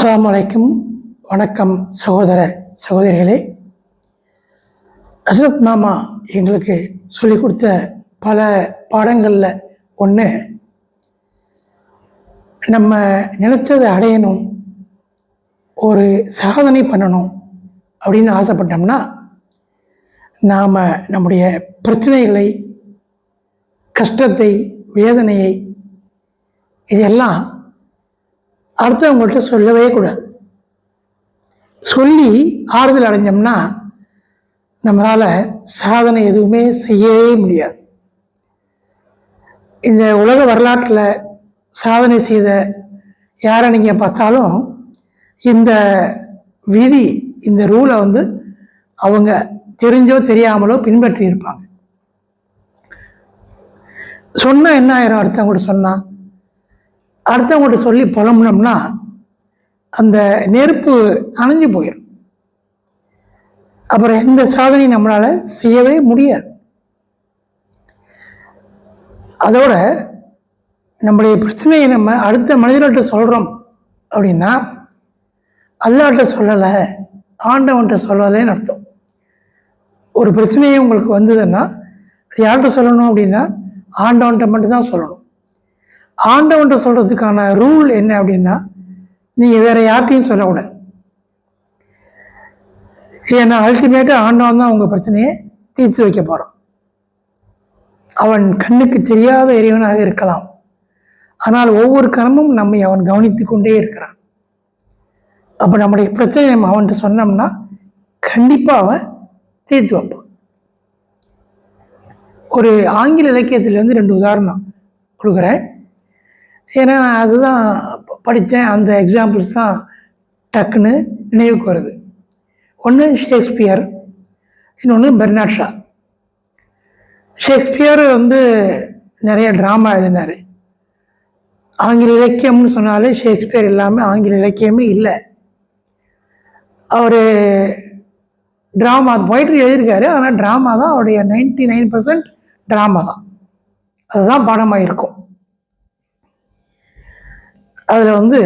அஸ்லாம் அலைக்கும். வணக்கம் சகோதர சகோதரிகளே. ஹசரத் மாமா எங்களுக்கு சொல்லிக் கொடுத்த பல பாடங்களில் ஒன்று நம்ம நினைச்சதை அடையணும் ஒரு சாதனை பண்ணணும் அப்படின்னு ஆசைப்பட்டோம்னா நாம் நம்முடைய பிரச்சனைகளை கஷ்டத்தை வேதனையை இதெல்லாம் அடுத்தவங்கள்ட்ட சொல்லவே கூடாது. சொல்லி ஆறுதல் அடைஞ்சோம்னா நம்மளால் சாதனை எதுவுமே செய்யவே முடியாது. இந்த உலக வரலாற்றில் சாதனை செய்த யாரை நீங்கள் பார்த்தாலும் இந்த விதி இந்த ரூலை வந்து அவங்க தெரிஞ்சோ தெரியாமலோ பின்பற்றி இருப்பாங்க சொன்னால் என்ன ஆயிரும் அடுத்தவங்கள்ட்ட சொன்னால் அடுத்தவங்கள்ட்ட சொல்லி புலம்புனோம்னா அந்த நெருப்பு அணைஞ்சு போயிடும் அப்புறம் எந்த சாதனையும் நம்மளால் செய்யவே முடியாது. அதோட நம்முடைய பிரச்சனையை நம்ம அடுத்த மனிதர்கள்ட்ட சொல்கிறோம் அப்படின்னா அல்லாட்ட சொல்லலை ஆண்டவன்கிட்ட சொல்லலைன்னு அர்த்தம். ஒரு பிரச்சனையே உங்களுக்கு வந்ததுன்னா அது யார்கிட்ட சொல்லணும் அப்படின்னா ஆண்டவன்கிட்ட மட்டும்தான் சொல்லணும். ஆண்டவன்கிட்ட சொல்கிறதுக்கான ரூல் என்ன அப்படின்னா நீங்கள் வேறு யார்கிட்டையும் சொல்லக்கூடாது. ஏன்னா அல்டிமேட்டாக ஆண்டவன் தான் உங்கள் பிரச்சனையை தீர்த்து வைக்க போகிறான் அவன் கண்ணுக்கு தெரியாத இறைவனாக இருக்கலாம். ஆனால் ஒவ்வொரு கணமும் நம்மை அவன் கவனித்து கொண்டே இருக்கிறான். அப்போ நம்முடைய பிரச்சனையை நம்ம அவன்கிட்ட சொன்னோம்னா கண்டிப்பாக அவன் தீர்த்து வைப்பான். ஒரு ஆங்கில இலக்கியத்திலேருந்து ரெண்டு உதாரணம் கொடுக்குறேன். ஏன்னா நான் அதுதான் படித்தேன் அந்த எக்ஸாம்பிள்ஸ் தான் டக்குன்னு நினைவுக்கு வருது. ஒன்று ஷேக்ஸ்பியர் இன்னொன்று பெர்னாட் ஷா. ஷேக்ஸ்பியர் வந்து நிறைய ட்ராமா எழுதினார். ஆங்கில இலக்கியம்னு சொன்னாலே ஷேக்ஸ்பியர் இல்லாமல் ஆங்கில இலக்கியமே இல்லை. அவர் ட்ராமா போயிட்டு எழுதியிருக்காரு. ஆனால் ட்ராமா தான் அவருடைய நைன்டி நைன் பர்சன்ட் ட்ராமா தான். அதுதான் பாடமாக இருக்கும் அதில் வந்து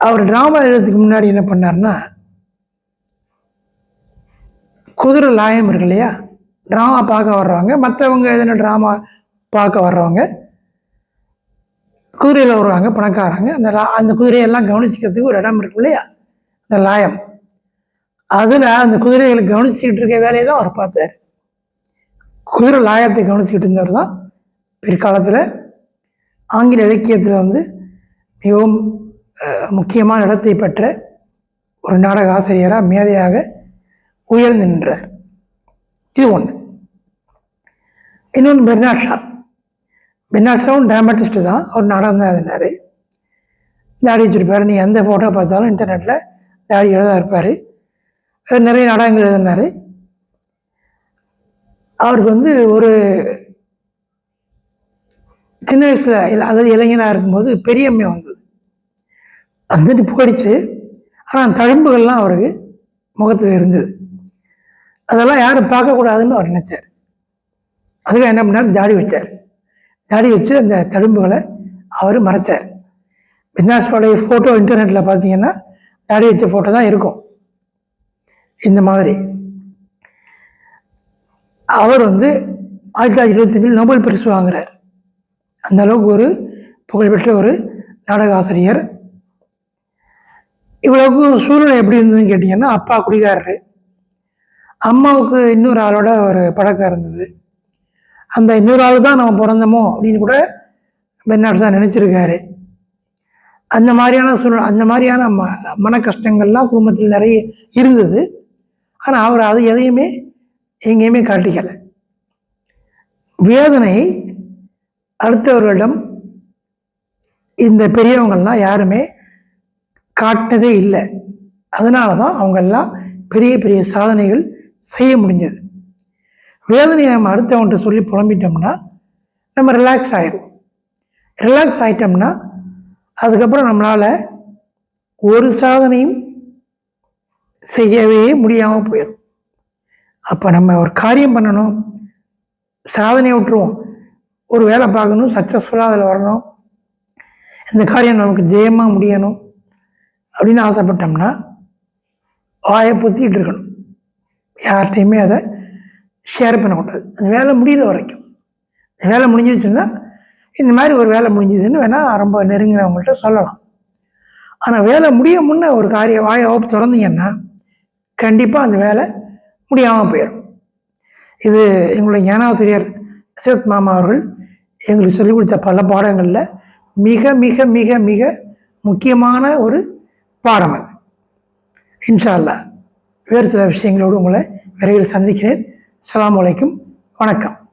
அவர் ட்ராமா எழுதுறதுக்கு முன்னாடி என்ன பண்ணார்னா குதிரை லாயம் இருக்கு இல்லையா ட்ராமா பார்க்க வர்றவங்க மற்றவங்க எதுனா ட்ராமா பார்க்க வர்றவங்க குதிரையில் வருவாங்க பணக்காரங்க அந்த லா அந்த குதிரையெல்லாம் கவனிச்சிக்கிறதுக்கு ஒரு இடம் இருக்கு இல்லையா அந்த லாயம். அதில் அந்த குதிரைகளை கவனிச்சுக்கிட்டு இருக்க வேலையை தான் அவர் பார்த்தார். குதிரை லாயத்தை கவனிச்சுக்கிட்டு இருந்தவர் தான் பிற்காலத்தில் ஆங்கில இலக்கியத்தில் வந்து மிகவும் முக்கியமான இடத்தை பெற்ற ஒரு நாடக ஆசிரியராக மேதையாக உயர்ந்து நின்றார். இது ஒன்று இன்னொன்று பெர்னாட் ஷா. பெர்னாட் ஷாவும் தான். அவர் நாடகம் தான் எழுதினார். தாடி வச்சுருப்பார். நீ எந்த ஃபோட்டோ பார்த்தாலும் இன்டர்நெட்டில் தாடி தான் இருப்பார். நிறைய நாடகங்கள் எழுதினார். அவருக்கு வந்து ஒரு சின்ன வயசில் அதாவது இளைஞனாக இருக்கும்போது பெரியம்மை வந்தது. வந்துட்டு போயிடுச்சு. ஆனால் தழும்புகள்லாம் அவருக்கு முகத்தில் இருந்தது. அதெல்லாம் யாரும் பார்க்கக்கூடாதுன்னு அவர் நினச்சார். அதுக்காக என்ன பண்ணார்? தாடி வச்சார். தாடி வச்சு அந்த தழும்புகளை அவர் மறைச்சார். பின்னாசோடைய ஃபோட்டோ இன்டர்நெட்டில் பார்த்தீங்கன்னா தாடி வச்ச ஃபோட்டோ தான் இருக்கும். இந்த மாதிரி. அவர் வந்து ஆயிரத்தி தொள்ளாயிரத்தி இருபத்தஞ்சில் நோபல் பரிசு வாங்குறார். அந்த அளவுக்கு ஒரு புகழ்பெற்ற ஒரு நாடக ஆசிரியர் இவ்வளவுக்கு சூழ்நிலை எப்படி இருந்ததுன்னு கேட்டிங்கன்னா அப்பா குடிகாரரு. அம்மாவுக்கு இன்னொரு ஆளோட ஒரு பழக்கம் இருந்தது. அந்த இன்னொரு ஆள் தான் நம்ம பிறந்தோமோ அப்படின்னு கூட பெண்ணாடு தான் நினச்சிருக்காரு. அந்த மாதிரியான சூழ்நிலை அந்த மாதிரியான ம மன கஷ்டங்கள்லாம் குடும்பத்தில் நிறைய இருந்தது. ஆனால் அவர் அது எதையுமே எங்கேயுமே காட்டிக்கலை. வேதனை அடுத்தவர்களிடம் இந்த பெரியவங்கள்லாம் யாருமே காட்டினதே இல்லை. அதனால தான் அவங்கெல்லாம் பெரிய பெரிய சாதனைகள் செய்ய முடிஞ்சது. வேதனையை நம்ம அடுத்தவன்கிட்ட சொல்லி புலம்பிட்டோம்னா நம்ம ரிலாக்ஸ் ஆகிடும் ரிலாக்ஸ் ஆகிட்டோம்னா அதுக்கப்புறம் நம்மளால் ஒரு சாதனையும் செய்யவே முடியாமல் போயிடும் அப்போ நம்ம ஒரு காரியம் பண்ணணும் சாதனையை விட்டுருவோம். ஒரு வேலை பார்க்கணும் சக்ஸஸ்ஃபுல்லாக அதில் வரணும். இந்த காரியம் நமக்கு ஜெயமாக முடியணும் அப்படின்னு ஆசைப்பட்டோம்னா வாயை பொத்திக்கிட்டு இருக்கணும். யார்கிட்டையுமே அதை ஷேர் பண்ணக்கூடாது. அந்த வேலை முடியிற வரைக்கும். இந்த வேலை முடிஞ்சிச்சுன்னா இந்த மாதிரி ஒரு வேலை முடிஞ்சுதுன்னு வேணால் ரொம்ப நெருங்கினவங்கள்ட்ட சொல்லலாம். ஆனால் வேலை முடிய முன்ன ஒரு காரியம் வாயை ஓப்பு திறந்தீங்கன்னா கண்டிப்பாக அந்த வேலை முடியாமல் போயிடும் இது எங்களுடைய ஞானாசிரியர் சேத் மாமா அவர்கள் எங்களுக்கு சொல்லிக் கொடுத்த பல பாடங்களில் மிக மிக மிக மிக முக்கியமான ஒரு பாடம் அது. இன்ஷா அல்லாஹ் வேறு சில விஷயங்களோடு உங்களை விரைவில் சந்திக்கிறேன். அஸ்ஸலாமு வலைக்கும் வணக்கம்.